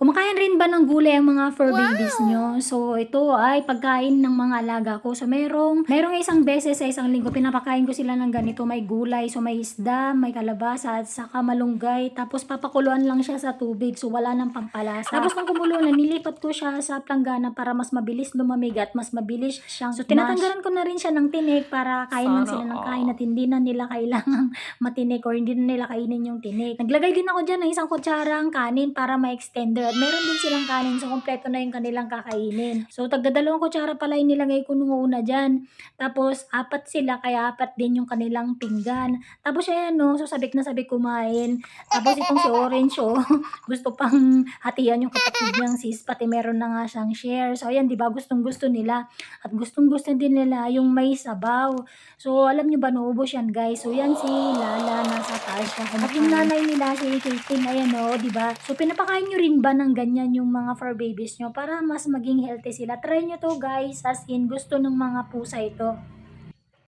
Kumakain rin ba ng gulay ang mga fur babies nyo? So, ito ay pagkain ng mga alaga ko. So, merong, merong isang beses sa isang linggo, pinapakain ko sila ng ganito. May gulay, so may isda, may kalabasa, at saka malunggay. Tapos, papakuluan lang siya sa tubig. So, wala nang pampalasa. Tapos, nung kumulo na, nilipat ko siya sa planggana para mas mabilis lumamig at mas mabilis siyang So, tinatanggalan ko na rin siya ng tinik para kain lang sila ng kain at hindi na nila kailangang matinik or hindi na nila kainin yung tinik. Naglagay din ako dyan ng isang kutsarang kanin para ma-extender. Meron din silang kanin so kompleto na yung kanilang kakainin. So tagdadalawang kutsara pala yung nilagay ko nung una dyan. Tapos apat sila kaya apat din yung kanilang pinggan. Tapos ayan no, so sabik na sabik kumain. Tapos itong si Orange oh, gusto pang hatian yung kapatid niyang sis pati meron na nga siyang share. So ayan, di ba gustong gusto nila. At gustong gusto din nila yung may sabaw. So alam nyo ba, naubos yan guys. So yan si Lala, nasa taas siya. At yung nanay nila, si Caitlyn, ayan o, di ba? So pinapakain nyo rin ba ng ganyan yung mga fur babies nyo para mas maging healthy sila? Try nyo to guys, as in gusto ng mga pusa ito.